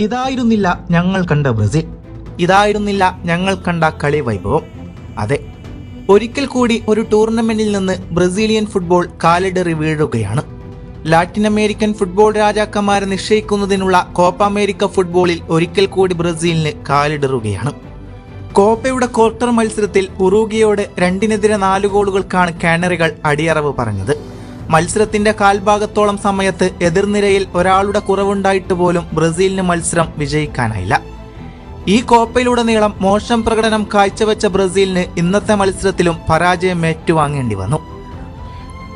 ഇതായിരുന്നില്ല ഞങ്ങൾ കണ്ട ബ്രസീൽ. ഇതായിരുന്നില്ല ഞങ്ങൾ കണ്ട കളി വൈഭവം. അതെ ഒരിക്കൽ കൂടി ഒരു ടൂർണമെന്റിൽ നിന്ന് ബ്രസീലിയൻ ഫുട്ബോൾ കാലിടറി വീഴുകയാണ്. ലാറ്റിൻ അമേരിക്കൻ ഫുട്ബോൾ രാജാക്കന്മാരെ നിശ്ചയിക്കുന്നതിനുള്ള കോപ്പ അമേരിക്ക ഫുട്ബോളിൽ ഒരിക്കൽ കൂടി ബ്രസീലിന് കാലിടറുകയാണ്. കോപ്പയുടെ ക്വാർട്ടർ മത്സരത്തിൽ ഉറൂഗിയോട് രണ്ടിനെതിരെ നാല് ഗോളുകൾക്കാണ് കാനറികൾ അടിയറവ് പറഞ്ഞത്. മത്സരത്തിന്റെ കാൽഭാഗത്തോളം സമയത്ത് എതിർനിരയിൽ ഒരാളുടെ കുറവുണ്ടായിട്ട് പോലും ബ്രസീലിന് മത്സരം വിജയിക്കാനായില്ല. ഈ കോപ്പയിലുടനീളം മോശം പ്രകടനം കാഴ്ചവെച്ച ബ്രസീലിന് ഇന്നത്തെ മത്സരത്തിലും പരാജയം ഏറ്റുവാങ്ങേണ്ടി വന്നു.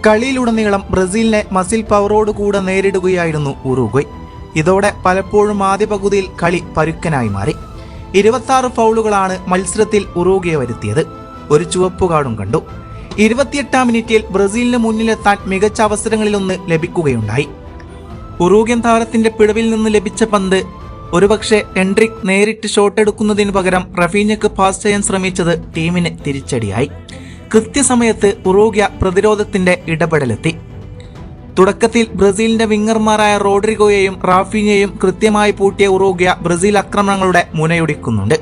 കളിയിലുടനീളം ബ്രസീലിനെ മസിൽ പവറോട് കൂടെ നേരിടുകയായിരുന്നു ഉറുഗ്വയ് ഇതോടെ പലപ്പോഴും ആദ്യ പകുതിയിൽ കളി പരുക്കനായി മാറി. ഇരുപത്തി ഫൗളുകളാണ് മത്സരത്തിൽ ഉറുഗ്വയെ വരുത്തിയത്. ഒരു ചുവപ്പുകാടും കണ്ടു. ഇരുപത്തിയെട്ടാം മിനിറ്റിൽ ബ്രസീലിന് മുന്നിലെത്താൻ മികച്ച അവസരങ്ങളിലൊന്ന് ലഭിക്കുകയുണ്ടായി. ഉറൂഗ്യൻ താരത്തിന്റെ പിഴവിൽ നിന്ന് ലഭിച്ച പന്ത് ഒരുപക്ഷെ എൻട്രിക് നേരിട്ട് ഷോട്ട് എടുക്കുന്നതിന് പകരം റഫീനക്ക് പാസ് ചെയ്യാൻ ശ്രമിച്ചത് ടീമിന് തിരിച്ചടിയായി. കൃത്യസമയത്ത് ഉറൂഗ്യ പ്രതിരോധത്തിന്റെ ഇടപെടലെത്തി. തുടക്കത്തിൽ ബ്രസീലിന്റെ വിങ്ങർമാരായ റോഡ്രിഗോയെയും റാഫീനെയും കൃത്യമായി പൂട്ടിയ ഉറൂഗ്യ ബ്രസീൽ ആക്രമണങ്ങളുടെ മുനയൊടിക്കുന്നുണ്ട്.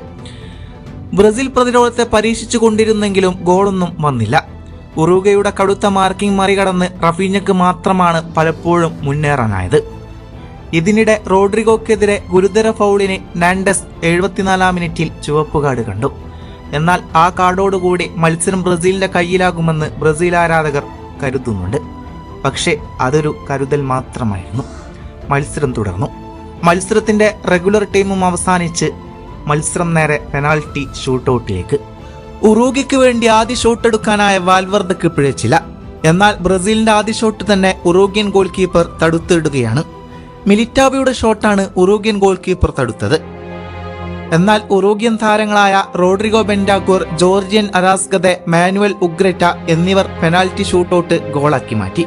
ബ്രസീൽ പ്രതിരോധത്തെ പരീക്ഷിച്ചു കൊണ്ടിരുന്നെങ്കിലും ഗോളൊന്നും വന്നില്ല. ഉറുഗയുടെ കടുത്ത മാർക്കിംഗ് മറികടന്ന് റഫീഞ്ഞക്ക് മാത്രമാണ് പലപ്പോഴും മുന്നേറാനായത്. ഇതിനിടെ റോഡ്രിഗോക്കെതിരെ ഗുരുതര ഫൗളിനെ നാൻഡസ് എഴുപത്തിനാലാം മിനിറ്റിൽ ചുവപ്പ് കാർഡ് കണ്ടു. എന്നാൽ ആ കാർഡോടുകൂടി മത്സരം ബ്രസീലിന്റെ കയ്യിലാകുമെന്ന് ബ്രസീൽ ആരാധകർ കരുതുന്നുണ്ട്. പക്ഷേ അതൊരു കരുതൽ മാത്രമായിരുന്നു. മത്സരം തുടർന്നു. മത്സരത്തിന്റെ റെഗുലർ ടൈമും അവസാനിച്ച് മത്സരം നേരെ പെനാൽറ്റി ഷൂട്ടൌട്ടിലേക്ക് ഉറൂഗയ്ക്ക് വേണ്ടി ആദ്യ ഷോട്ട് എടുക്കാനായ വാൽവർദ്ധക്ക് പിഴച്ചില്ല എന്നാൽ ബ്രസീലിന്റെ ആദ്യ ഷോട്ട് തന്നെ ഉറൂഗ്യൻ ഗോൾ കീപ്പർ തടുത്തിടുകയാണ് മിലിറ്റാബിയുടെ ഷോട്ടാണ് ഉറൂഗ്യൻ ഗോൾ കീപ്പർ തടുത്തത്. എന്നാൽ ഉറൂഗ്യൻ താരങ്ങളായ Rodrigo Bentancur Giorgian Arrascaeta Manuel Ugarte എന്നിവർ പെനാൽറ്റി ഷൂട്ടൌട്ട് ഗോളാക്കി മാറ്റി.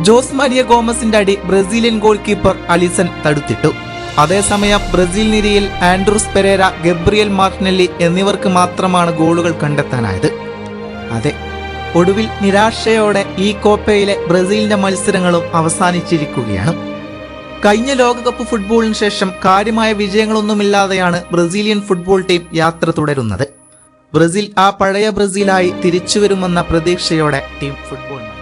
ജോസ് മരിയ ഗോമസിന്റെ അടി ബ്രസീലിയൻ ഗോൾ കീപ്പർ അലിസൺ തടുത്തിട്ടു. അതേസമയം ബ്രസീൽ നിരയിൽ ആൻഡ്രൂസ് പെരേര ഗബ്രിയൽ മാർട്ടിനെല്ലി എന്നിവർക്ക് മാത്രമാണ് ഗോളുകൾ കണ്ടെത്താനായത്. അതെ ഒടുവിൽ നിരാശയോടെ ഈ കോപ്പയിലെ ബ്രസീലിന്റെ മത്സരങ്ങളും അവസാനിച്ചിരിക്കുകയാണ്. കഴിഞ്ഞ ലോകകപ്പ് ഫുട്ബോളിന് ശേഷം കാര്യമായ വിജയങ്ങളൊന്നുമില്ലാതെയാണ് ബ്രസീലിയൻ ഫുട്ബോൾ ടീം യാത്ര തുടരുന്നത്. ബ്രസീൽ ആ പഴയ ബ്രസീലായി തിരിച്ചുവരുമെന്ന പ്രതീക്ഷയോടെ ടീം ഫുട്ബോൾ